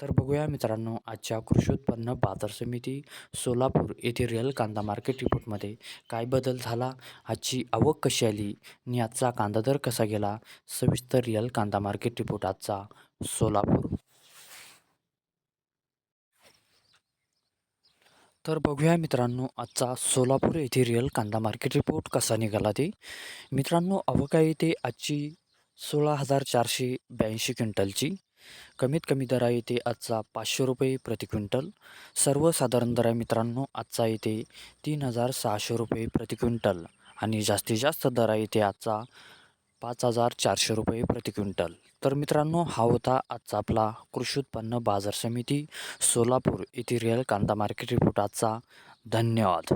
तर बघूया मित्रांनो आजच्या कृषी उत्पन्न बाजार समिती सोलापूर येथे रिअल कांदा मार्केट रिपोर्टमध्ये काय बदल झाला? आजची आवक कशी आली? आणि आजचा कांदा दर कसा गेला? सविस्तर रिअल कांदा मार्केट रिपोर्ट आजचा सोलापूर. तर बघूया मित्रांनो आजचा सोलापूर येथे रिअल कांदा मार्केट रिपोर्ट कसा निघाला ते? मित्रांनो आवक आहे ते आजची सोळा हजार चारशे ब्याऐंशी क्विंटलची. कमीत कमी दर आहे आजचा पाचशे रुपये प्रति क्विंटल. सर्वसाधारण दर आहे मित्रांनो आजचा येते तीन हजार सहाशे रुपये प्रति क्विंटल. आणि जास्तीत जास्त दर आहे आजचा पाच हजार चारशे रुपये प्रति क्विंटल. तर मित्रांनो हा होता आजचा आपला कृषी उत्पन्न बाजार समिती सोलापूर येथे रिअल कांदा मार्केट रिपोर्ट आजचा. धन्यवाद.